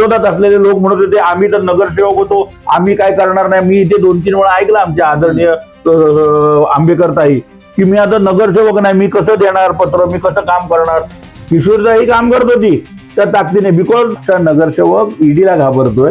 विरोधात असलेले लोक म्हणत होते आम्ही तर नगरसेवक होतो आम्ही काय करणार नाही मी इथे दोन तीन वेळा ऐकलं आमच्या आदरणीय अं, आंबेकर ताई की मी आता नगरसेवक नाही मी कसं देणार पत्र मी कसं काम करणार? किशोरताई काम करत होती त्या ताकदीने बिकॉज नगरसेवक ईडीला घाबरतोय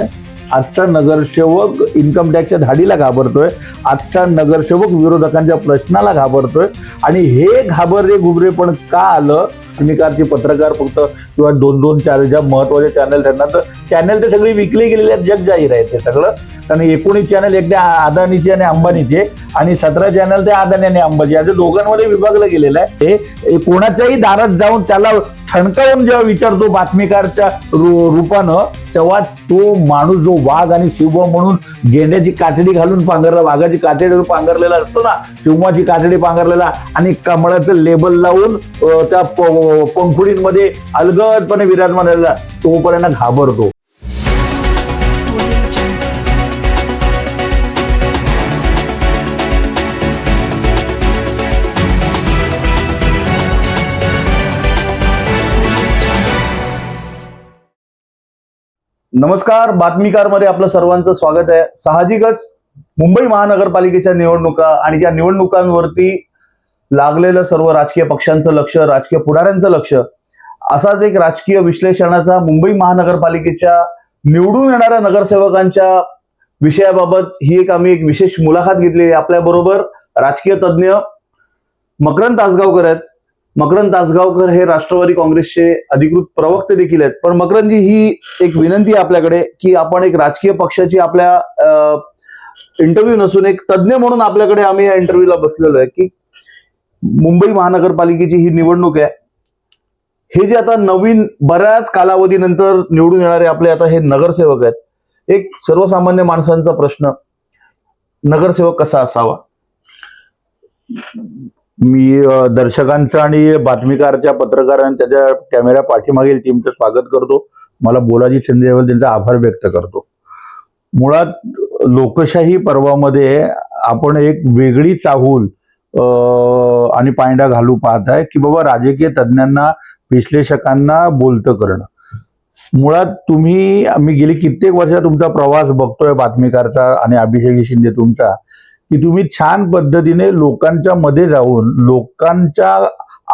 आजचा नगरसेवक इन्कम टॅक्सच्या धाडीला घाबरतोय आजचा नगरसेवक विरोधकांच्या प्रश्नाला घाबरतोय आणि हे घाबरे घुबरे पण का आलं? बातमीकारचे पत्रकार फक्त किंवा दोन दोन चार ज्या महत्त्वाचे चॅनल त्यांना तर चॅनल ते सगळे विकले गेलेले आहेत जग जाहीर आहे ते सगळं. कारण एकोणीस चॅनल एकदा अदानीचे आणि अंबानीचे आणि सतरा चॅनल ते अदानी आणि अंबाजी. याच्या दोघांमध्ये विभागलं गेलेलं आहे. हे कोणाच्याही दारात जाऊन त्याला ठणकावून जेव्हा विचारतो बातमीकारच्या रूपानं तेव्हा तो माणूस जो वाघ आणि शिव म्हणून गेंड्याची कातडी घालून पांघरला वाघाची कातडी पांघरलेला असतो ना शिवमाची कातडी पांघरलेला आणि कमळाचं लेबल लावून त्या पंखुडींमध्ये अलगदपणे विराजमान झालेला तोपर्यंत घाबरतो. नमस्कार बातमीकारमध्ये आपलं सर्वांचं स्वागत आहे. साहजिकच मुंबई महानगरपालिकेच्या निवडणुका आणि या निवडणुकांवरती लागलेलं सर्व राजकीय पक्षांचं लक्ष राजकीय पुढाऱ्यांचं लक्ष असाच एक राजकीय विश्लेषणाचा मुंबई महानगरपालिकेच्या निवडून येणाऱ्या नगरसेवकांच्या विषयाबाबत ही एक आम्ही एक विशेष मुलाखत घेतली आहे. आपल्या बरोबर राजकीय तज्ज्ञ मकरंद तासगावकर आहेत. मकरंद तासगावकर हे राष्ट्रवादी काँग्रेसचे अधिकृत प्रवक्ते देखील आहेत. पण मकरंदजी ही एक विनंती आहे आपल्याकडे की आपण एक राजकीय पक्षाची आपल्या इंटरव्ह्यू नसून एक तज्ज्ञ म्हणून आपल्याकडे आम्ही या इंटरव्ह्यूला बसलेलो आहे की मुंबई महानगरपालिकेची ही निवडणूक आहे. हे जे आता नवीन बऱ्याच कालावधीनंतर निवडून येणारे आपले आता हे नगरसेवक आहेत. एक सर्वसामान्य माणसांचा प्रश्न नगरसेवक कसा असावा? मी दर्शकांचं आणि बातमीकारच्या पत्रकारां त्याच्या कॅमेरा पाठीमागील टीमचं स्वागत करतो. मला बोलाजी शिंदेवर त्यांचा आभार व्यक्त करतो. मुळात लोकशाही पर्वामध्ये आपण एक वेगळी चाहूल अ, आणि पायंडा घालू पाहत आहे की बाबा राजकीय तज्ज्ञांना विश्लेषकांना बोलतं करणं. मुळात तुम्ही मी गेली कित्येक वर्ष तुमचा प्रवास बघतोय बातमीकारचा आणि अभिषेक शिंदे तुमचा की तुम्ही छान पद्धतीने लोकांच्या मध्ये जाऊन लोकांच्या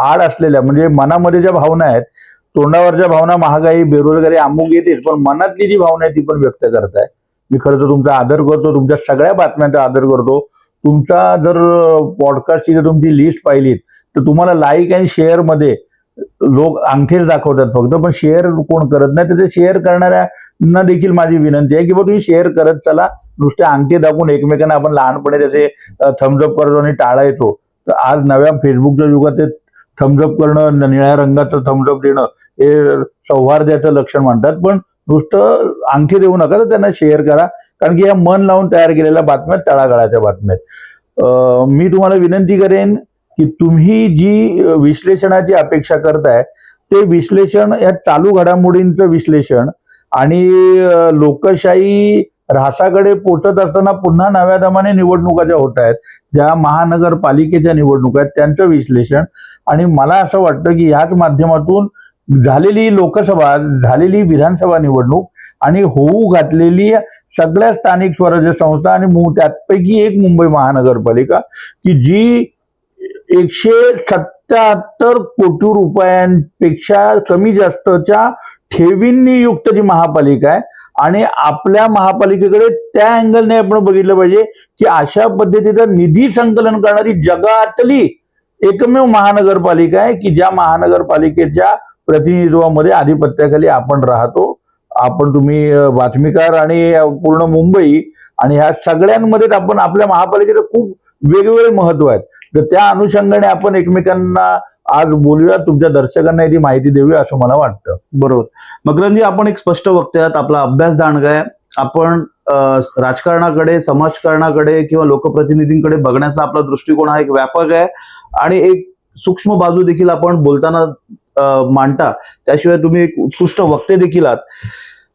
आड असलेल्या म्हणजे मनामध्ये ज्या भावना आहेत तोंडावरच्या भावना महागाई बेरोजगारी अमुक येतेच पण मनातली जी भावना आहे ती पण व्यक्त करताय. मी खरं तर तुमचा आदर करतो तुमच्या सगळ्या बातम्यांचा आदर करतो. तुमचा जर पॉडकास्टची जर तुमची लिस्ट पाहिलीत तर तुम्हाला लाईक अँड शेअरमध्ये लोक अंगठेच दाखवतात फक्त पण शेअर कोण करत नाही. तर ते शेअर करणाऱ्यांना देखील माझी विनंती आहे की बाबा तुम्ही शेअर करत चला. नुसते अंगठे दाखवून एकमेकांना आपण लहानपणी त्याचे थम्सअप करतो आणि टाळायचो. तर आज नव्या फेसबुकच्या युगात ते थम्सअप करणं निळ्या रंगाचं थम्सअप देणं हे सौहार्दाचं लक्षण म्हणतात. पण नुसतं अंगठी देऊ नका तर त्यांना शेअर करा. कारण की या मन लावून तयार केलेल्या बातम्या तळागाळाच्या बातम्या मी तुम्हाला विनंती करेन की तुम्ही जी विश्लेषणाची अपेक्षा करताय ते विश्लेषण या चालू घडामोडींचं विश्लेषण आणि लोकशाही रासाकडे पोचत असताना पुन्हा नव्या दमाने निवडणुका ज्या होत आहेत. ज्या महानगरपालिकेच्या निवडणुका आहेत त्यांचं विश्लेषण. आणि मला असं वाटतं की ह्याच माध्यमातून झालेली लोकसभा झालेली विधानसभा निवडणूक आणि होऊ घातलेली सगळ्या स्थानिक स्वराज्य संस्था आणि त्यापैकी एक मुंबई महानगरपालिका की जी एकशे सत्याहत्तर कोटी रुपयांपेक्षा कमी जास्तच्या ठेवींनी युक्त जी महापालिका आहे आणि आपल्या महापालिकेकडे त्या अँगलने आपण बघितलं पाहिजे की अशा पद्धतीचं निधी संकलन करणारी जगातली एकमेव महानगरपालिका आहे की ज्या महानगरपालिकेच्या प्रतिनिधित्वामध्ये आधिपत्याखाली आपण राहतो. आपण तुम्ही बातमीकार आणि पूर्ण मुंबई आणि ह्या सगळ्यांमध्येच आपण आपल्या महापालिकेचं खूप वेगवेगळे महत्त्व आहेत. तर त्या अनुषंगाने आपण एकमेकांना आज बोलूया तुमच्या दर्शकांना ती माहिती देऊया असं मला वाटतं. बरोबर. मकरंजी आपण एक स्पष्ट वक्ते आहात आपला अभ्यास दांडगा आहे. आपण राजकारणाकडे समाजकारणाकडे किंवा लोकप्रतिनिधींकडे बघण्याचा आपला दृष्टिकोन हा एक व्यापक आहे. आणि एक सूक्ष्म बाजू देखील आपण बोलताना मांडता. त्याशिवाय तुम्ही एक उत्कृष्ट वक्ते देखील आहात.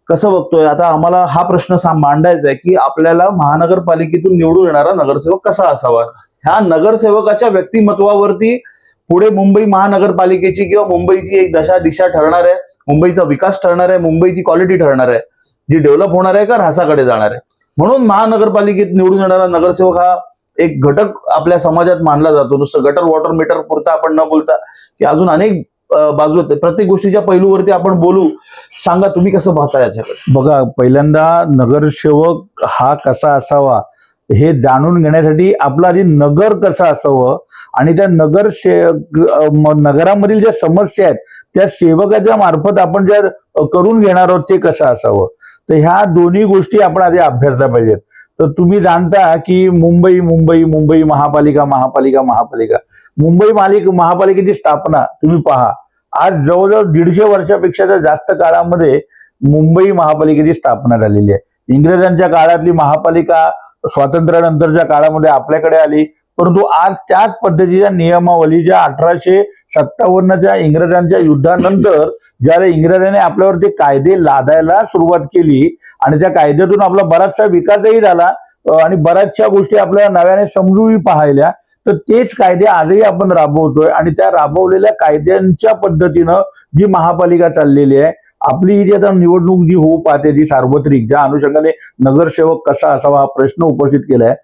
कसं बघतोय? आता आम्हाला हा प्रश्न सा- मांडायचा आहे की आपल्याला महानगरपालिकेतून निवडून येणारा नगरसेवक कसा असावा? ह्या नगरसेवकाच्या व्यक्तिमत्वावरती पुढे मुंबई महानगरपालिकेची किंवा मुंबईची एक दशा दिशा ठरणार आहे. मुंबईचा विकास ठरणार आहे. मुंबईची क्वालिटी ठरणार आहे. जी डेव्हलप होणार आहे का ऱ्हासाकडे जाणार आहे. म्हणून महानगरपालिकेत निवडून येणारा नगरसेवक हा एक घटक आपल्या समाजात मानला जातो. नुसतं गटर वॉटर मीटर पुरता आपण न बोलता की अजून अनेक बाजू आहेत. प्रत्येक गोष्टीच्या पैलूवरती आपण बोलू. सांगा तुम्ही कसं पाहता याच्याकडे? बघा पहिल्यांदा नगरसेवक हा कसा असावा हे जाणून घेण्यासाठी आपलं आधी नगर कसं असावं आणि त्या नगर से नगरामधील ज्या समस्या आहेत त्या सेवकाच्या मार्फत आपण ज्या करून घेणार आहोत ते कसं असावं? तर ह्या दोन्ही गोष्टी आपण आधी अभ्यासल्या पाहिजेत. तर तुम्ही जाणता की मुंबई मुंबई मुंबई महापालिका महापालिका महापालिका. मुंबई मालिक महापालिकेची स्थापना तुम्ही पहा. आज जवळजवळ दीडशे वर्षापेक्षाच्या जास्त काळामध्ये मुंबई महापालिकेची स्थापना झालेली आहे. इंग्रजांच्या काळातली महापालिका स्वातंत्र्यानंतरच्या काळामध्ये आपल्याकडे आली. परंतु आज त्याच पद्धतीच्या नियमावली ज्या अठराशे सत्तावन्नच्या इंग्रजांच्या युद्धानंतर ज्याला इंग्रजांनी आपल्यावरती कायदे लादायला सुरुवात केली आणि त्या कायद्यातून आपला बराचसा विकासही झाला आणि बऱ्याचशा गोष्टी आपल्याला नव्याने समजूही पाहिल्या तर तेच कायदे आजही आपण राबवतोय. आणि त्या राबवलेल्या कायद्यांच्या पद्धतीनं जी महापालिका चाललेली आहे आपली जी आता निवडणूक जी होऊ पाहते जी सार्वत्रिक ज्या अनुषंगाने नगरसेवक कसा असावा हा प्रश्न उपस्थित केलाय.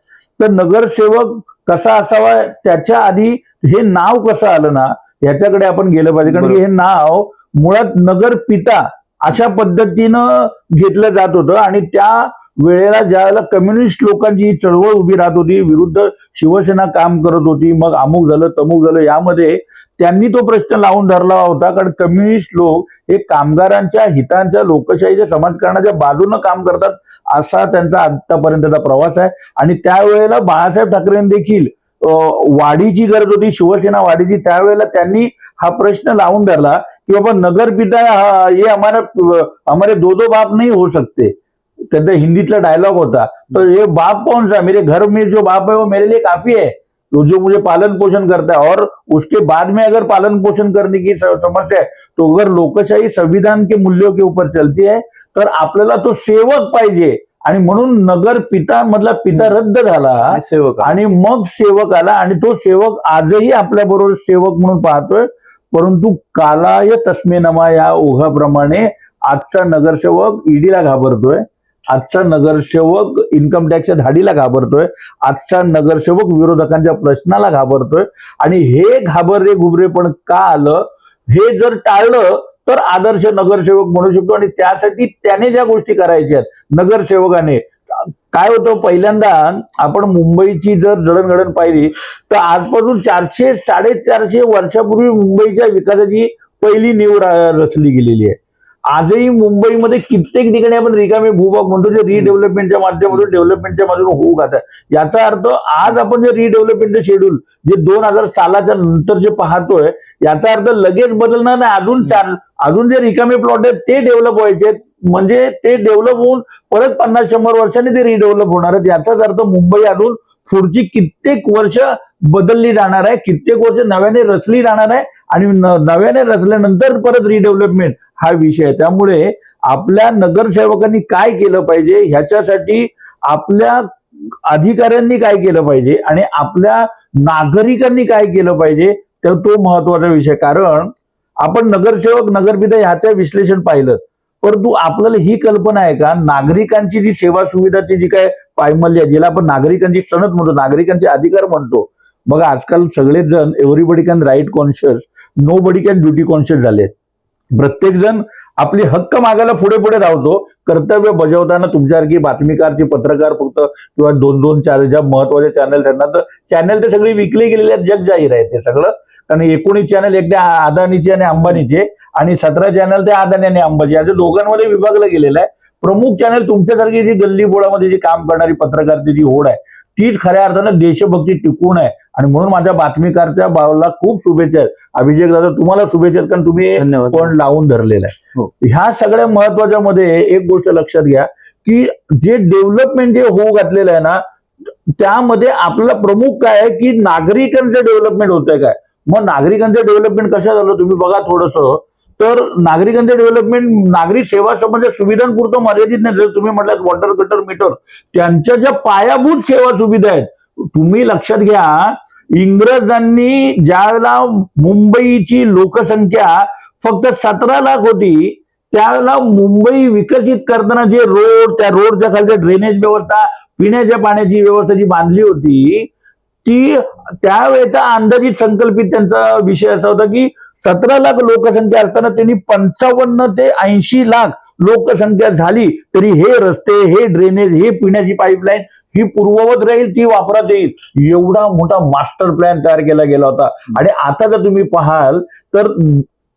तर नगरसेवक कसा असावा त्याच्या आधी हे नाव कसं आलं ना याच्याकडे आपण गेलं पाहिजे. कारण की हे नाव मुळात नगर पिता अशा पद्धतीनं घेतलं जात होतं आणि त्या वेळेला ज्यावेळेला कम्युनिस्ट लोकांची ही चळवळ उभी राहत होती विरुद्ध शिवसेना काम करत होती मग अमुक झालं तमुक झालं यामध्ये त्यांनी तो प्रश्न लावून धरला होता. कारण कम्युनिस्ट लोक हे कामगारांच्या हितांच्या लोकशाहीच्या समाजकारणाच्या बाजूनं काम करतात असा त्यांचा आतापर्यंतचा प्रवास आहे. आणि त्यावेळेला बाळासाहेब ठाकरेंनी देखील वाढीची गरज होती शिवसेना वाढीची. त्यावेळेला त्यांनी हा प्रश्न लावून धरला की बाबा नगर पिता हा- ये हमारा हमारे दो दो बाप नाही हो सकते त्यांचा हिंदीतला डायलॉग होता। तो ये बाप कौन सा मेरे घर में जो बाप है वो मेरे लिए काफी है। तो जो मुझे पालन पोषण करता है और उसके बाद में अगर पालन पोषण करने की समस्या है तो अगर लोकशाही संविधान के मूल्यों के ऊपर चलती है तर आपल्याला तो सेवक पाहिजे. आणि म्हणून नगर पिता मधला पिता रद्द झाला. सेवक आणि मग सेवक आला आणि तो सेवक आजही आपल्या बरोबर सेवक म्हणून पाहतोय. परंतु कालाय तस्मे नमा या ओघाप्रमाणे आजचा नगरसेवक ईडीला घाबरतोय. आजचा नगरसेवक इन्कम टॅक्सच्या धाडीला घाबरतोय. आजचा नगरसेवक विरोधकांच्या प्रश्नाला घाबरतोय. आणि हे घाबररे घुबरे पण का आलं? हे जर टाळलं तर आदर्श नगरसेवक म्हणू शकतो. आणि त्यासाठी त्याने ज्या गोष्टी करायच्या आहेत नगरसेवकाने काय होतं पहिल्यांदा आपण मुंबईची जर जडणघडण पाहिली तर आजपासून चारशे साडेचारशे वर्षापूर्वी मुंबईच्या विकासाची पहिली नीव रा- रचली गेलेली आहे. आजही मुंबईमध्ये कित्येक ठिकाणी आपण रिकामे भूभाग म्हणतो जे रिडेव्हलपमेंटच्या माध्यमातून डेव्हलपमेंटच्या माध्यमातून होऊ घातात याचा अर्थ आज आपण जे रिडेव्हलपमेंटचं शेड्यूल जे दोन हजार सालाच्या नंतर जे पाहतोय याचा अर्थ लगेच बदलणार नाही. अजून चार अजून जे रिकामे प्लॉट आहेत ते डेव्हलप व्हायचे म्हणजे ते डेव्हलप होऊन परत पन्नास शंभर वर्षांनी ते रिडेव्हलप होणार आहेत. याचाच अर्थ मुंबई अजून पुढची कित्येक वर्ष बदलली जाणार आहे. कित्येक वर्ष नव्याने रचली जाणार आहे. आणि नव्याने रचल्यानंतर परत रिडेव्हलपमेंट हा विषय आहे. त्यामुळे आपल्या नगरसेवकांनी काय केलं पाहिजे? ह्याच्यासाठी आपल्या अधिकाऱ्यांनी काय केलं पाहिजे? आणि आपल्या नागरिकांनी काय केलं पाहिजे? तर तो महत्त्वाचा विषय. कारण आपण नगरसेवक नगरपिता ह्याचं विश्लेषण पाहिलं. परंतु आपल्याला ही कल्पना आहे का? नागरिकांची जी सेवा सुविधाची जी काय पायमल्य आहे आपण नागरिकांची सणत म्हणतो नागरिकांचे अधिकार म्हणतो. बघा आजकाल सगळेजण everybody can right conscious nobody can duty conscious झालेत. प्रत्येकजण आपली हक्क मागायला पुढे पुढे धावतो. कर्तव्य बजावताना तुमच्यासारखी बातमीकारची पत्रकार फक्त किंवा दोन दोन चार ज्या महत्त्वाचे चॅनल त्यांना तर चॅनल ते सगळे विकले गेलेले आहेत जग जाहीर आहे ते सगळं. कारण एकोणीस चॅनल एकदा अदानीचे आणि अंबानीचे आणि सतरा चॅनल ते अदानी आणि अंबाजी असं दोघांमध्ये विभागलं गेलेलं आहे. प्रमुख चॅनल तुमच्यासारखी जी गल्ली बोळामध्ये जी काम करणारी पत्रकारची जी ओढ आहे तीच खऱ्या अर्थानं देशभक्ती टिकून आहे. आणि म्हणून माझ्या बातमीकारच्या भावाला खूप शुभेच्छा आहेत. अभिषेक दादा तुम्हाला शुभेच्छा आहेत कारण तुम्ही पण लावून धरलेला आहे. हो. ह्या सगळ्या महत्त्वाच्या मध्ये एक गोष्ट लक्षात घ्या की जे डेव्हलपमेंट जे होऊ घातलेलं आहे ना त्यामध्ये आपल्याला प्रमुख काय आहे की नागरिकांचं डेव्हलपमेंट होत आहे काय? मग नागरिकांचं डेव्हलपमेंट कशा झालं? तुम्ही बघा थोडस. तर नागरिकांचं डेव्हलपमेंट नागरिक सेवा संबंध सुविधांपुरतं मर्यादित नाही. जर तुम्ही म्हटलं वॉटर गटर मीटर त्यांच्या ज्या पायाभूत सेवा सुविधा आहेत तुम्ही लक्षात घ्या इंग्रजांनी ज्याला मुंबईची लोकसंख्या फक्त सतरा लाख होती त्याला मुंबई विकसित करताना जे रोड त्या रोडच्या खालच्या ड्रेनेज व्यवस्था पिण्याच्या पाण्याची व्यवस्था जी बांधली होती ती त्यावेळेचा अंदाजित संकल्पित त्यांचा विषय असा होता की सतरा लाख लोकसंख्या असताना त्यांनी पंचावन्न ते ऐंशी लाख लोकसंख्या झाली तरी हे रस्ते हे ड्रेनेज हे पिण्याची पाईपलाईन ही पूर्ववत राहील ती वापरात येईल. एवढा मोठा मास्टर प्लॅन तयार केला गेला होता. आणि आता जर तुम्ही पाहाल तर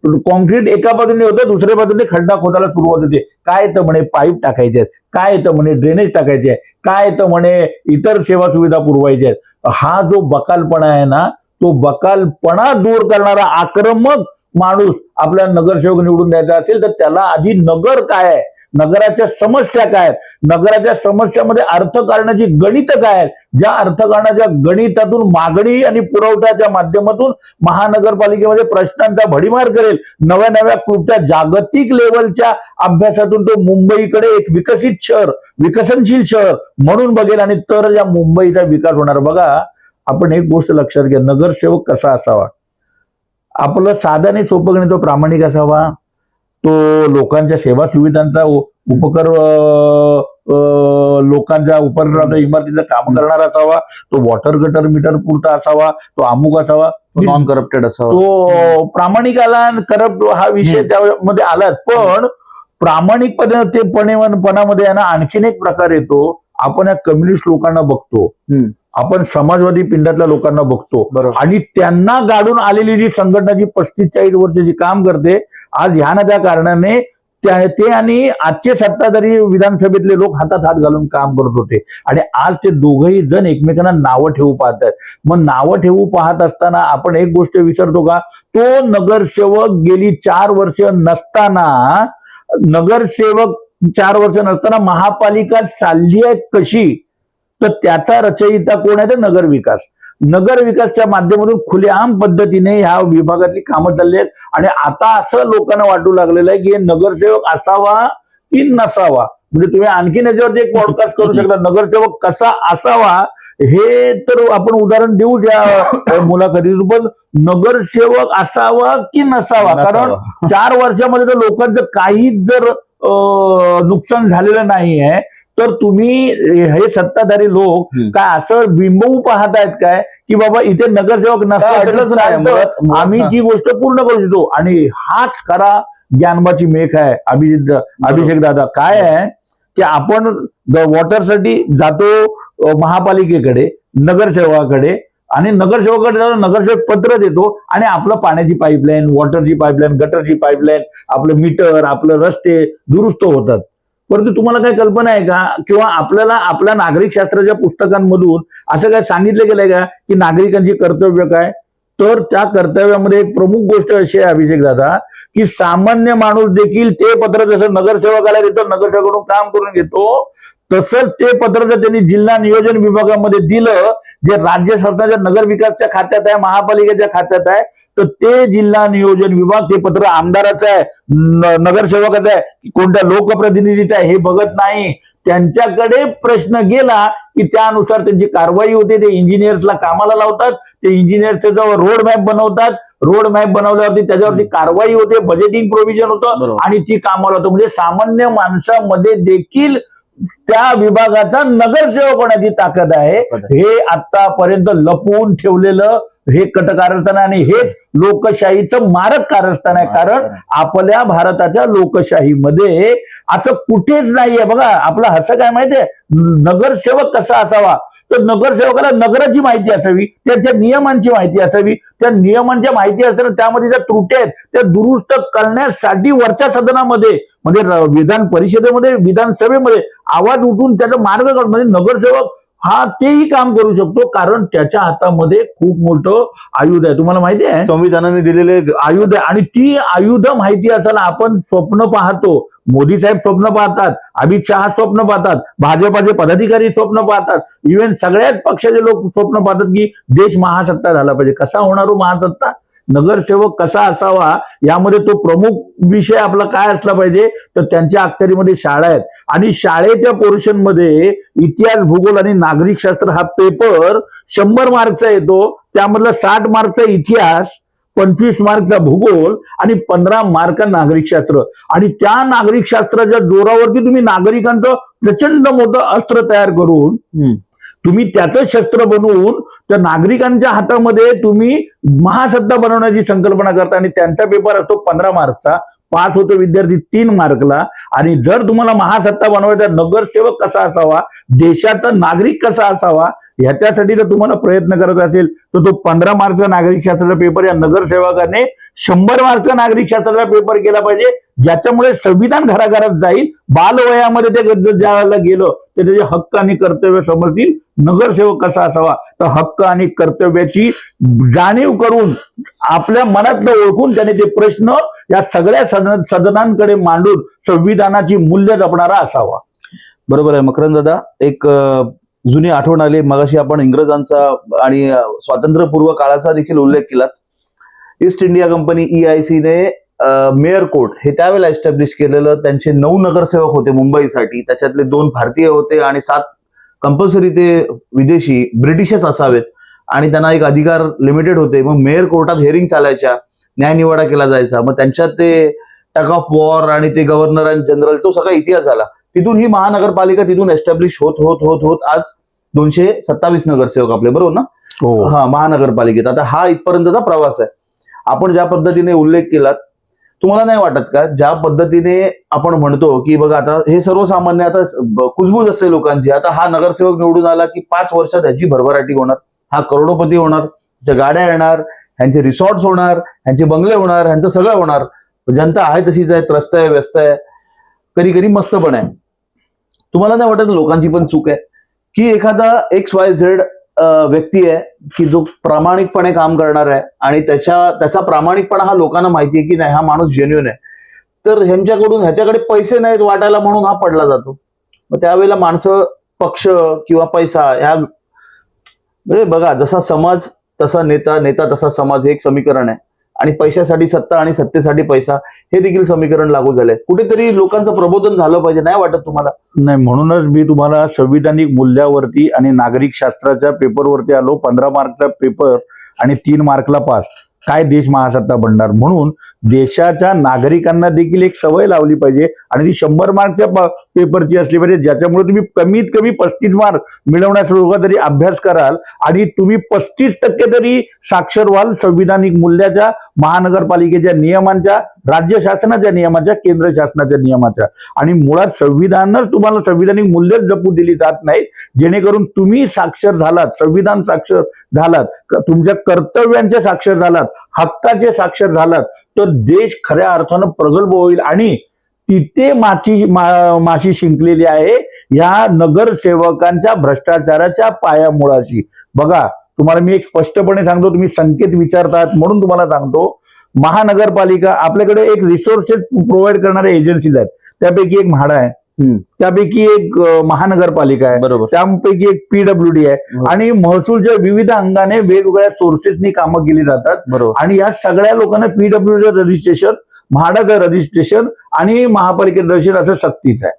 कॉन्क्रीट एका बाजूने होतं दुसऱ्या बाजूने खड्डा खोदायला सुरुवात होते. काय तर म्हणे पाईप टाकायचे आहेत काय तर म्हणे ड्रेनेज टाकायचे आहे काय तर म्हणे इतर सेवा सुविधा पुरवायच्या आहेत. हा जो बकालपणा आहे ना तो बकालपणा दूर करणारा आक्रमक माणूस आपल्या नगरसेवक निवडून द्यायचा असेल तर त्याला आधी नगर काय आहे? नगराच्या समस्या काय आहेत? नगराच्या समस्यामध्ये अर्थकारणाची गणित काय आहेत? ज्या अर्थकारणाच्या गणितातून मागणी आणि पुरवठ्याच्या माध्यमातून महानगरपालिकेमध्ये प्रश्नांचा भडीमार करेल. नव्या नव्या कृत्या जागतिक लेवलच्या अभ्यासातून तो मुंबईकडे एक विकसित शहर विकसनशील शहर म्हणून बघेल आणि तर या मुंबईचा विकास होणार. बघा आपण एक गोष्ट लक्षात घ्या. नगरसेवक कसा असावा? आपलं साधं आणि सोपं गणित तो प्रामाणिक असावा. तो लोकांच्या सेवा सुविधांचा उपकर लोकांच्या उपकरणाचा इमारतीचं काम करणारा असावा तो वॉटर गटर मीटर पुरता असावा तो अमुक असावा. नॉन करप्टेड असावा. तो प्रामाणिक आला आणि करप्ट हा विषय. त्यामध्ये आलाच. पण प्रामाणिकपणे ते पणे- पणामध्ये आणखीन एक प्रकार येतो. आपण या कम्युनिस्ट लोकांना बघतो. आपण समाजवादी पिंडातल्या लोकांना बघतो. बरोबर. आणि त्यांना गाडून आलेली जी संघटना जी पस्तीस चाळीस वर्षाची काम करते आज ह्या ना त्या कारणाने ते आणि आजचे सत्ताधारी विधानसभेतले लोक हातात हात घालून काम करत होते. आणि आज ते दोघही जण एकमेकांना नावं ठेवू पाहत आहेत. मग नावं ठेवू पाहत असताना आपण एक गोष्ट विसरतो का? तो नगरसेवक गेली चार वर्ष नसताना नगरसेवक चार वर्ष नसताना महापालिका चालली आहे कशी? तर त्याचा रचयिता कोण आहे? तर नगर विकास. नगर विकासच्या माध्यमातून खुलेआम पद्धतीने ह्या विभागातली कामं चालली आहेत. आणि आता असं लोकांना वाटू लागलेलं आहे की हे नगरसेवक असावा की नसावा? म्हणजे तुम्ही आणखीन याच्यावरती एक पॉडकास्ट करू शकता. नगरसेवक कसा असावा हे तर आपण उदाहरण देऊ त्या मुलाखतीतून पण नगरसेवक असावा की नसावा? कारण. चार वर्षामध्ये तर लोकांचं काहीच जर नुकसान झालेलं नाही आहे तर तुम्ही हे सत्ताधारी लोक. काय असं बिंबवू पाहतायत काय? की बाबा इथे नगरसेवक मुळात आम्ही. ती गोष्ट पूर्ण करू शकतो. आणि हाच खरा ज्ञानबाची मेख आहे अभिजित अभिषेक दादा. काय आहे की आपण वॉटरसाठी जातो महापालिकेकडे नगरसेवकाकडे आणि नगरसेवकाकडे जातो नगरसेवक पत्र देतो आणि आपलं पाण्याची पाईपलाईन वॉटरची पाईपलाईन गटरची पाईपलाईन आपलं मीटर आपलं रस्ते दुरुस्त होतात. परंतु तुम्हाला काय कल्पना आहे का? किंवा आपल्याला आपल्या नागरिक शास्त्राच्या पुस्तकांमधून असं काय सांगितलं गेलंय का की नागरिकांची कर्तव्य काय? तर त्या कर्तव्यामध्ये एक प्रमुख गोष्ट अशी आहे अभिषेक दादा की सामान्य माणूस देखील ते पत्र जसं नगरसेवकाला देतो नगरसेवकाकडून काम करून घेतो तसंच ते पत्र जर त्यांनी जिल्हा नियोजन विभागामध्ये दिलं जे राज्य शासनाच्या नगर विकासच्या खात्यात आहे महापालिकेच्या खात्यात आहे तर ते जिल्हा नियोजन विभाग ते पत्र आमदाराचं आहे नगरसेवकाचं आहे कोणत्या लोकप्रतिनिधीचं आहे हे बघत नाही. त्यांच्याकडे प्रश्न गेला की त्यानुसार त्यांची कारवाई होते ते इंजिनियर्सला कामाला लावतात ते इंजिनियर त्याच्यावर रोड मॅप बनवतात. रोड मॅप बनवल्यावरती त्याच्यावरती कारवाई होते बजेटिंग प्रोव्हिजन होतं. आणि ती कामाला होतं म्हणजे सामान्य माणसामध्ये देखील त्या विभागाचा नगरसेवक होण्याची ताकद आहे. हे आतापर्यंत लपवून ठेवलेलं हे कटकारस्थान आहे आणि हेच लोकशाहीचं मारक कारस्थान आहे. कारण आपल्या भारताच्या लोकशाहीमध्ये असं कुठेच नाहीये. बघा आपलं हसं काय माहितीये? नगरसेवक कसा असावा? तर नगरसेवकाला नगराची माहिती असावी त्याच्या नियमांची माहिती असावी. त्या नियमांच्या माहिती असताना त्यामध्ये ज्या त्रुटी आहेत त्या दुरुस्त करण्यासाठी वरच्या सदनामध्ये म्हणजे विधान परिषदेमध्ये विधानसभेमध्ये आवाज उठून त्याचा मार्ग काढून म्हणजे नगरसेवक हा तेही काम करू शकतो कारण त्याच्या हातामध्ये खूप मोठं आयुध आहे. तुम्हाला माहिती आहे? संविधानाने दिलेले आयुध आहे. आणि ती आयुध माहिती असायला आपण स्वप्न पाहतो. मोदी साहेब स्वप्न पाहतात अमित शहा स्वप्न पाहतात भाजपाचे पदाधिकारी स्वप्न पाहतात. इव्हन सगळ्याच पक्षाचे लोक स्वप्न पाहतात की देश महासत्ता झाला पाहिजे. कसा होणार हो महासत्ता? नगरसेवक कसा असावा यामध्ये तो प्रमुख विषय आपला काय असला पाहिजे तर त्यांच्या अखत्यारीमध्ये शाळा आहेत. आणि शाळेच्या पोर्शनमध्ये इतिहास भूगोल आणि नागरिक शास्त्र हा पेपर शंभर मार्कचा येतो. त्यामधला साठ मार्कचा इतिहास पंचवीस मार्कचा भूगोल आणि पंधरा मार्क नागरिकशास्त्र आणि त्या नागरिकशास्त्राच्या जोरावरती तुम्ही नागरिकांचं प्रचंड मोठं अस्त्र तयार करून हम्म. तुम्ही त्याचं शस्त्र बनवून त्या नागरिकांच्या हातामध्ये तुम्ही महासत्ता बनवण्याची संकल्पना करता आणि त्यांचा पेपर असतो पंधरा मार्कचा पास होतो विद्यार्थी तीन मार्कला. आणि जर तुम्हाला महासत्ता बनवायचा नगरसेवक कसा असावा देशाचा नागरिक कसा असावा ह्याच्यासाठी जर तुम्हाला प्रयत्न करत असेल तर तो पंधरा मार्कचा नागरिकशास्त्राचा पेपर या नगरसेवकाने शंभर मार्कचा नागरिकशास्त्राचा पेपर केला पाहिजे ज्याच्यामुळे संविधान घराघरात जाईल बालवयामध्ये ते गद्द ज्याला गेलं ते त्याचे हक्क आणि कर्तव्य समजतील. नगरसेवक कसा असावा? तर हक्क आणि कर्तव्याची जाणीव करून आपल्या मनातलं ओळखून त्याने ते प्रश्न या सगळ्या सदन सदनांकडे मांडून संविधानाची मूल्य जपणारा असावा. बरोबर आहे मकरंद दादा. एक जुनी आठवण आली. मगाशी आपण इंग्रजांचा आणि स्वातंत्र्यपूर्व काळाचा देखील उल्लेख केलात. East India Company E I सीने मेयर कोर्ट हे त्यावेळेला एस्टॅब्लिश केलेलं. त्यांचे नऊ नगरसेवक होते मुंबईसाठी. त्याच्यातले दोन भारतीय होते आणि सात कंपल्सरी ते विदेशी ब्रिटिशच असावेत. आणि त्यांना एक अधिकार लिमिटेड होते. मग मेयर कोर्टात हेअरिंग चालायच्या. न्यायनिवाडा केला जायचा. मग त्यांच्यात ते टक ऑफ वॉर आणि ते गव्हर्नर आणि जनरल तो सगळा इतिहास झाला. तिथून ही महानगरपालिका तिथून एस्टॅब्लिश होत होत होत होत आज दोनशे सत्तावीस नगरसेवक आपले. बरोबर ना? हो. हा महानगरपालिकेत. आता हा इथपर्यंतचा प्रवास आहे. आपण ज्या पद्धतीने उल्लेख केलात तुम्हाला नाही वाटत का? ज्या पद्धतीने आपण म्हणतो की बघा आता हे सर्वसामान्य आता कुजबूज असते लोकांची. आता हा नगरसेवक निवडून आला की पाच वर्षात ह्याची भरभराटी होणार हा करोडोपती होणार त्या गाड्या येणार ह्यांचे रिसॉर्ट्स होणार ह्यांचे बंगले होणार ह्यांचं सगळं होणार. जनता आहे तशीच आहे त्रस्त आहे व्यस्त आहे. कधी कधी मस्त पण आहे. तुम्हाला नाही वाटत लोकांची पण चूक आहे? की एखादा एक्स वाय झेड व्यक्ती आहे की जो प्रामाणिकपणे काम करणार आहे आणि त्याच्या त्याचा प्रामाणिकपणा हा लोकांना माहिती आहे की नाही हा माणूस जेन्युन आहे. तर ह्यांच्याकडून ह्याच्याकडे पैसे नाहीत वाटायला म्हणून हा पडला जातो. मग त्यावेळेला माणसं पक्ष किंवा पैसा ह्या म्हणजे बघा जसा समाज तसा नेता नेता तसा समाज हे एक समीकरण आहे. आणि पैशासाठी सत्ता आणि सत्तेसाठी पैसा हे देखील समीकरण लागू झालंय कुठेतरी लोकांचं प्रबोधन झालं पाहिजे नाही वाटत तुम्हाला? नाही म्हणूनच मी तुम्हाला संविधानिक मूल्यावरती आणि नागरिक शास्त्राच्या पेपरवरती आलो. पंधरा मार्कचा पेपर आणि तीन मार्कला पास. काय देश महासत्ता बनणार? म्हणून देशाच्या नागरिकांना देखील एक सवय लावली पाहिजे. आणि ती शंभर मार्कच्या पेपरची असली पाहिजे ज्याच्यामुळे तुम्ही कमीत कमी पस्तीस मार्क मिळवण्यास तरी अभ्यास कराल. आणि तुम्ही पस्तीस टक्के तरी साक्षर व्हाल संविधानिक मूल्याच्या महानगरपालिकेच्या नियमांच्या राज्य शासनाच्या नियमाच्या केंद्र शासनाच्या नियमाच्या. आणि मुळात संविधानच तुम्हाला संविधानिक मूल्यच जपू दिली जात नाहीत. जेणेकरून तुम्ही साक्षर झालात संविधान साक्षर झालात तुमच्या कर्तव्यांचे साक्षर झालात हक्काचे साक्षर झालात तर देश खऱ्या अर्थानं प्रगल्भ होईल. आणि तिथे माची मा- माशी शिंकलेली आहे या नगरसेवकांच्या भ्रष्टाचाराच्या पायामुळाशी. बघा तुम्हाला मी एक स्पष्टपणे सांगतो तुम्ही संकेत विचारतात म्हणून तुम्हाला सांगतो. महानगरपालिका आपल्याकडे एक रिसोर्सेस प्रोव्हाइड करणारे एजन्सीज आहेत. त्यापैकी एक म्हाडा आहे. त्यापैकी एक महानगरपालिका आहे. बरोबर. त्यापैकी एक पीडब्ल्यू आहे. आणि महसूलच्या विविध अंगाने वेगवेगळ्या सोर्सेसनी कामं केली जातात. बरोबर. आणि या सगळ्या लोकांना पीडब्ल्यूचं रजिस्ट्रेशन म्हाडाचं रजिस्ट्रेशन आणि महापालिकेचं रजिस्ट्रेशन असं सक्तीचं आहे.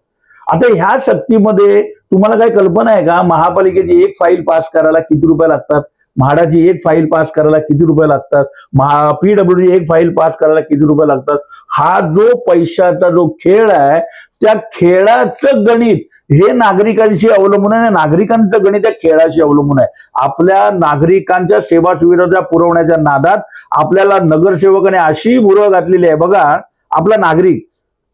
आता ह्या सक्तीमध्ये तुम्हाला काही कल्पना आहे का? महापालिकेची एक फाईल पास करायला किती रुपये लागतात? म्हाडाची एक फाईल पास करायला किती रुपये लागतात? महा पीडब्ल्यूडी एक फाईल पास करायला किती रुपये लागतात? हा जो पैशाचा जो खेळ आहे त्या खेळाचं गणित हे नागरिकांशी अवलंबून आहे नागरिकांचं गणित त्या खेळाशी अवलंबून आहे. आपल्या नागरिकांच्या सेवा सुविधा पुरवण्याच्या नादात आपल्याला नगरसेवकाने अशी बुरं घातलेली आहे. बघा आपला नागरिक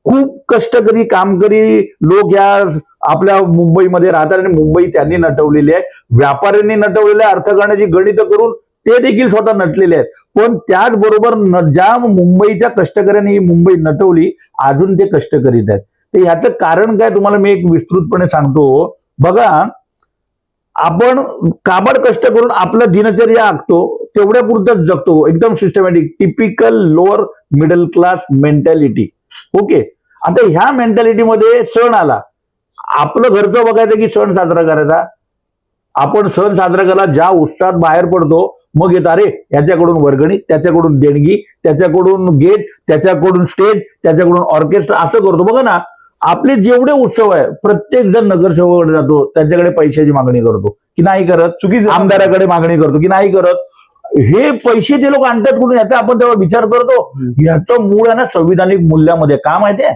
खूप कष्टकरी कामकरी लोक या आपल्या मुंबईमध्ये राहतात आणि मुंबई त्यांनी नटवलेली आहे. व्यापाऱ्यांनी नटवलेले अर्थकारणाची गणित करून ते देखील स्वतः नटलेले आहेत. पण त्याचबरोबर न- ज्या मुंबईच्या कष्टकऱ्यांनी ही मुंबई नटवली अजून ते कष्ट करीत आहेत. तर ह्याचं कारण काय तुम्हाला मी एक विस्तृतपणे सांगतो. बघा आपण काबड कष्ट करून आपलं दिनचर्या आखतो तेवढ्या पुरतच जगतो. एकदम systematic typical lower middle class mentality okay आता ह्या मेंटॅलिटीमध्ये सण आला. आपलं घरचं बघायचं की सण साजरा करायचा? आपण सण साजरा करायला ज्या उत्साहात बाहेर पडतो मग येत अरे याच्याकडून वर्गणी त्याच्याकडून देणगी त्याच्याकडून गेट त्याच्याकडून स्टेज त्याच्याकडून ऑर्केस्ट्रा असं करतो. बघा ना आपले जेवढे उत्सव आहे प्रत्येक जण नगरसेवकाकडे जातो त्यांच्याकडे पैशाची मागणी करतो की नाही करत. चुकीचं आमदाराकडे मागणी करतो की नाही करत. हे पैसे ते लोक आणतात कुठून याचा आपण तेव्हा विचार करतो. याचं मूळ आहे ना संविधानिक मूल्यामध्ये. का माहितीये.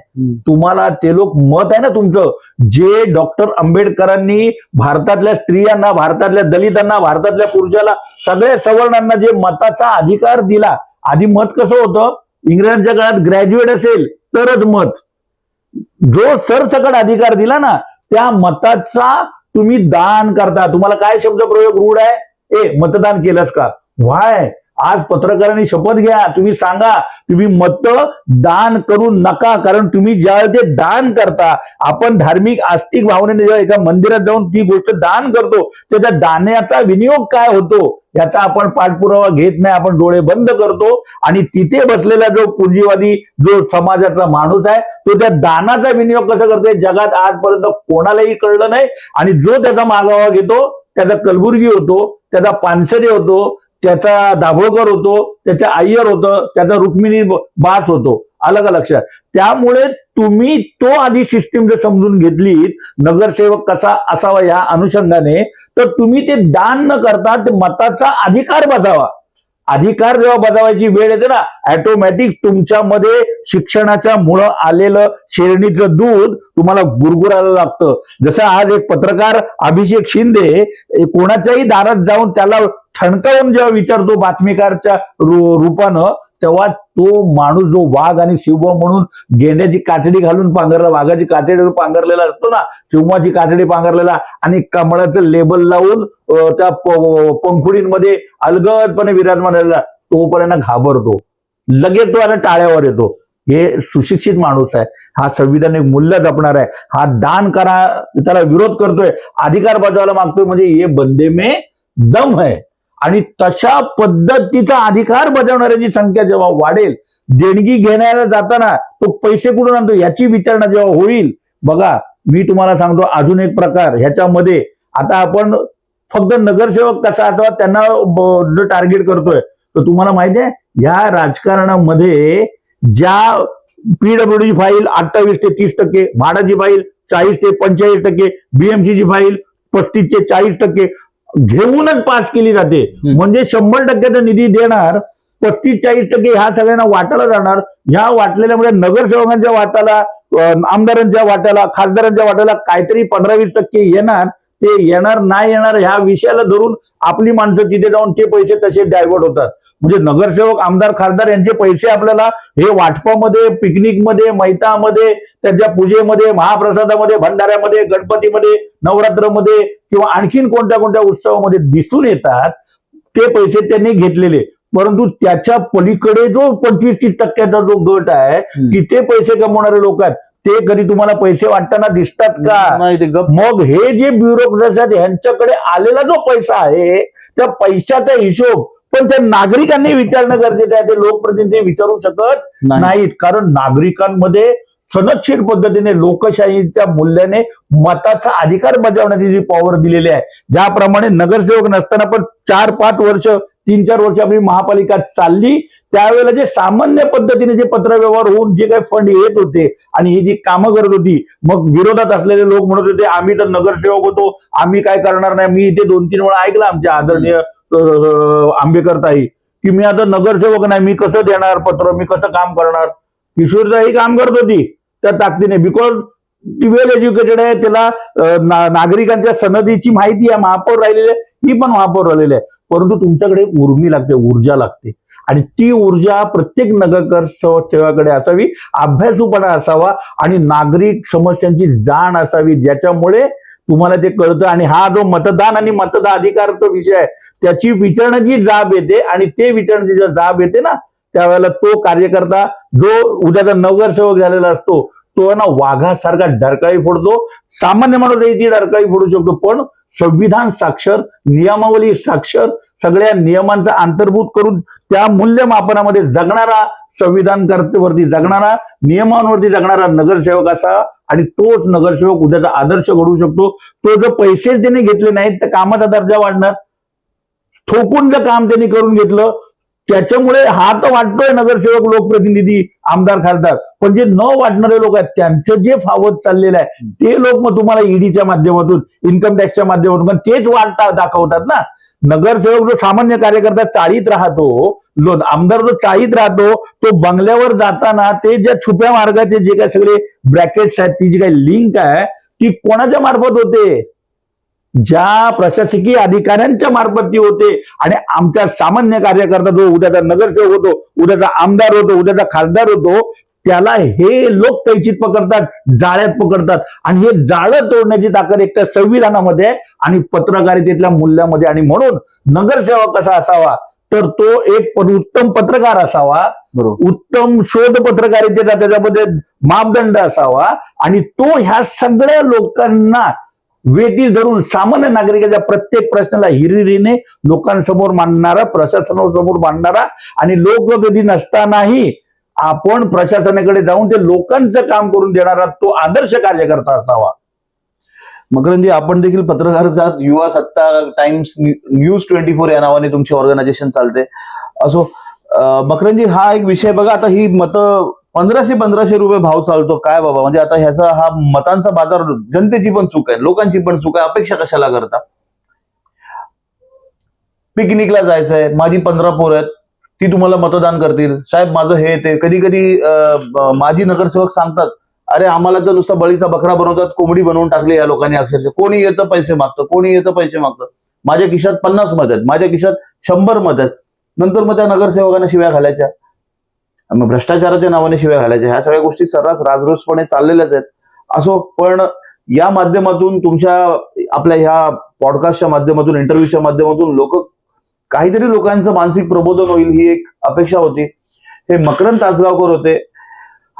तुम्हाला ते लोक मत आहे ना तुमचं. जे डॉक्टर आंबेडकरांनी भारतातल्या स्त्रियांना भारतातल्या दलितांना भारतातल्या पुरुषाला सगळ्या सवर्णांना जे मताचा अधिकार दिला आधी मत कसं होतं? इंग्रजांच्या काळात ग्रॅज्युएट असेल तरच मत. जो सरसकट अधिकार दिला ना त्या मताचा तुम्ही दान करता. तुम्हाला काय शब्द प्रयोग रूढ आहे? ए मतदान केलंस का? व्हाय आज पत्रकारांनी शपथ घ्या. तुम्ही सांगा. तुम्ही मत दान करू नका कारण तुम्ही ज्या ते दान करता आपण धार्मिक आस्तिक भावनेने जेव्हा एका मंदिरात जाऊन ती गोष्ट दान करतो त्याच्या दाण्याचा विनियोग काय होतो? याचा आपण पाठपुरावा घेत नाही. आपण डोळे बंद करतो. आणि तिथे बसलेला जो पुंजीवादी जो समाजाचा माणूस आहे तो त्या दानाचा विनियोग कसा करतोय? जगात आजपर्यंत कोणालाही कळलं नाही. आणि जो त्याचा मागावा घेतो त्याचा कलबुर्गी होतो त्याचा पानसरे होतो त्याचा दाभोळकर होतो त्याचा अय्यर होतं त्याचा रुक्मिणी बास होतो. आलं का लक्षात? त्यामुळे तुम्ही तो आधी सिस्टीम जर समजून घेतली नगरसेवक कसा असावा या अनुषंगाने तर तुम्ही ते दान न करता ते मताचा अधिकार बजावा. अधिकार जेव्हा बजावायची वेळ येते ना ऍटोमॅटिक तुमच्यामध्ये शिक्षणाच्या मुळं आलेलं शेरणीचं दूध तुम्हाला गुरगुरायला लागतं. जसं आज एक पत्रकार अभिषेक शिंदे कोणाच्याही दारात जाऊन त्याला ठणकावून जेव्हा विचारतो बातमीकारच्या रूपानं तेव्हा तो माणूस जो वाघ आणि शिवबा म्हणून गेंड्याची कातडी घालून पांघरला वाघाची कातडी पांघरलेला असतो ना शिवमाची कातडी पांघरलेला आणि कमळाचं लेबल लावून त्या पंखुडींमध्ये अलगदपणे विराजमान झालेला तोपर्यंत घाबरतो. लगेच तो आणि टाळ्यावर येतो. हे सुशिक्षित माणूस आहे. हा संविधानिक मूल्य जपणार आहे. हा दान करा त्याला विरोध करतोय अधिकार बजावायला मागतोय म्हणजे हे बंदे मे दम आहे आणि तशा पद्धतीचा अधिकार बजावणाऱ्याची संख्या जेव्हा वाढेल देणगी घेण्याला जाताना तो पैसे कुठून आणतो याची विचारणा जेव्हा होईल बघा मी तुम्हाला सांगतो अजून एक प्रकार ह्याच्यामध्ये आता आपण फक्त नगरसेवक कसा असावा त्यांना ब- टार्गेट करतोय तर तुम्हाला माहिती आहे या राजकारणामध्ये ज्या पीडब्ल्यूडी फाईल अठ्ठावीस ते तीस टक्के भाडाची फाईल चाळीस ते पंचेचाळीस टक्के बीएमसीची फाईल पस्तीस ते चाळीस टक्के घेऊनच पास केली जाते. म्हणजे शंभर टक्क्याचा निधी देणार पस्तीस चाळीस टक्के ह्या सगळ्यांना वाटायला जाणार. ह्या वाटलेल्यामुळे नगरसेवकांच्या वाटाला आमदारांच्या वाट्याला खासदारांच्या वाट्याला काहीतरी पंधरा वीस टक्के येणार. ते येणार नाही येणार ह्या विषयाला धरून आपली माणसं तिथे जाऊन ते पैसे तसे डायव्हर्ट होतात. म्हणजे नगरसेवक आमदार खासदार यांचे पैसे आपल्याला हे वाटपामध्ये पिकनिकमध्ये मैतामध्ये त्यांच्या पूजेमध्ये महाप्रसादामध्ये भंडाऱ्यामध्ये गणपतीमध्ये नवरात्रमध्ये किंवा आणखीन कोणत्या कोणत्या उत्सवामध्ये दिसून येतात ते पैसे त्यांनी घेतलेले. परंतु त्याच्या पलीकडे जो पंचवीस तीस टक्क्याचा जो गट आहे हम्म. तिथे पैसे कमवणारे लोक आहेत. ते कधी तुम्हाला पैसे वाटताना दिसतात का? ते मग हे जे ब्युरोक्रेट्स आहेत ह्यांच्याकडे आलेला जो पैसा आहे त्या पैशाचा हिशोब पण त्या नागरिकांनी विचारणं गरजेचं आहे ते लोकप्रतिनिधी विचारू शकत नाही. नाहीत. कारण नागरिकांमध्ये सनदशीर पद्धतीने लोकशाहीच्या मूल्याने मताचा अधिकार बजावण्याची जी पॉवर दिलेली आहे ज्याप्रमाणे नगरसेवक नसताना पण चार पाच वर्ष तीन चार वर्ष आपली महापालिका चालली त्यावेळेला जे सामान्य पद्धतीने जे पत्रव्यवहार होऊन जे काही फंड येत होते आणि ही जी कामं करत होती मग विरोधात असलेले लोक म्हणत होते आम्ही तर नगरसेवक होतो आम्ही काय करणार नाही? मी इथे दोन तीन वेळा ऐकलं आमच्या आदरणीय आंबेकर ताई की मी आता नगरसेवक नाही मी कसं देणार पत्र मी कसं काम करणार? किशोरताई काम करत होती त्या ताकदीने. बिकॉज ती वेल एज्युकेटेड आहे त्याला नागरिकांच्या सनदीची माहिती आहे महापौर राहिलेली आहे ही पण महापौर राहिलेली आहे. परंतु तुमच्याकडे उर्मी लागते ऊर्जा लागते. आणि ती ऊर्जा प्रत्येक नगरकर सेवाकडे असावी अभ्यासूपणा असावा आणि नागरिक समस्यांची जाण असावी ज्याच्यामुळे तुम्हाला ते कळतं आणि हा जो मतदान आणि मतदान तो विषय आहे त्याची विचारण्याची जाब येते आणि ते विचारण्याची जेव्हा जाब येते ना त्यावेळेला तो कार्यकर्ता जो उद्याचा नगरसेवक झालेला असतो तो आहे ना वाघासारखा डरकाळी फोडतो. सामान्य माणूस ती डरकाळी फोडू शकतो पण संविधान साक्षर नियमावली साक्षर सगळ्या नियमांचा अंतर्भूत करून त्या मूल्यमापनामध्ये जगणारा संविधान कर्तेवरती जगणारा नियमांवरती जगणारा नगरसेवक असा आणि तोच नगरसेवक उद्याचा आदर्श घडवू शकतो. तो जर पैसेच त्याने घेतले नाहीत तर कामाचा दर्जा वाढणार. ठोकून जर काम त्यांनी करून घेतलं त्याच्यामुळे हा तर वाटतोय नगरसेवक लोकप्रतिनिधी आमदार खासदार. पण जे न वाटणारे लोक आहेत त्यांचं जे फावत चाललेलं आहे ते लोक मग तुम्हाला ईडीच्या माध्यमातून इन्कम टॅक्सच्या माध्यमातून पण तेच वाट दाखवतात ना. नगरसेवक जो सामान्य कार्यकर्ता चाळीत राहतो लो- आमदार जो चाळीत राहतो तो बंगल्यावर जाताना ते ज्या छुप्या मार्गाचे जे काही सगळे ब्रॅकेट्स आहेत ती जी काही लिंक आहे ती कोणाच्या मार्फत होते? ज्या प्रशासकीय अधिकाऱ्यांच्या मार्फत ती होते आणि आमचा सामान्य कार्यकर्ता जो उद्याचा नगरसेवक होतो उद्याचा आमदार होतो उद्याचा खासदार होतो त्याला हे लोक कैचित पकडतात जाळ्यात पकडतात. आणि हे जाळं तोडण्याची ताकद एक तर संविधानामध्ये आणि पत्रकारितेतल्या मूल्यामध्ये. आणि म्हणून नगरसेवक कसा असावा? तर तो एक उत्तम पत्रकार असावा. बरोबर. उत्तम शोध पत्रकारितेचा त्याच्यामध्ये मापदंड असावा. आणि तो ह्या सगळ्या लोकांना वेटी धरून सामान्य नागरिकाच्या प्रत्येक प्रश्नाला हिरिरीने लोकांसमोर मांडणारा प्रशासनासमोर मांडणारा आणि लोक कधी नसतानाही आपण प्रशासनाकडे जाऊन ते लोकांचं काम करून देणारा तो आदर्श कार्यकर्ता असावा. मकरंजी आपण देखील पत्रकार आहात. युवा सत्ता टाइम्स न्यूज ट्वेंटी फोर या नावाने तुमची ऑर्गनायझेशन चालते. असो मकरंजी हा एक विषय बघा. आता ही मतं पंधराशे पंधराशे रुपये भाव चालतो. काय बाबा? म्हणजे आता ह्याचा हा मतांचा बाजार जनतेची पण चूक आहे लोकांची पण चूक आहे. अपेक्षा कशाला करता? पिकनिकला जायचंय. माझी पंधरा पोरं आहेत. ती तुम्हाला मतदान करतील. साहेब माझं हे ते. कधी कधी माजी नगरसेवक सांगतात अरे आम्हाला तर नुसता बळीचा बकरा बनवतात कोंबडी बनवून टाकली या लोकांनी अक्षरशः. कोणी येतं पैसे मागतं. कोणी येतं पैसे मागतं. माझ्या खिशात पन्नास मत आहेत. माझ्या खिशात शंभर मत आहेत. नंतर मग त्या नगरसेवकांना शिव्या घालायच्या. मग भ्रष्टाचाराच्या नावाने शिव्या घालायच्या. ह्या सगळ्या गोष्टी सर्रास राजरोसपणे चाललेल्याच आहेत. असो पण या माध्यमातून तुमच्या आपल्या ह्या पॉडकास्टच्या माध्यमातून इंटरव्ह्यूच्या माध्यमातून लोक काहीतरी लोकांचं मानसिक प्रबोधन होईल ही एक अपेक्षा होती. हे मकरंद तासगावकर होते.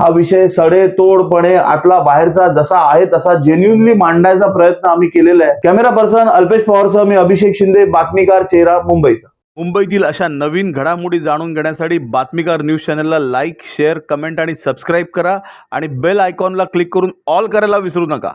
हा विषय सडेतोडपणे आतला बाहेरचा जसा आहे तसा जेन्युनली मांडायचा प्रयत्न आम्ही केलेला आहे. कॅमेरा पर्सन अल्पेश पवारसह मी अभिषेक शिंदे बातमीकार चेहरा मुंबईचा. मुंबईतील अशा नवीन घडामोडी जाणून घेण्यासाठी बातमीकार न्यूज चॅनलला लाईक शेअर कमेंट आणि सबस्क्राईब करा आणि बेल आयकॉनला क्लिक करून ऑल करायला विसरू नका.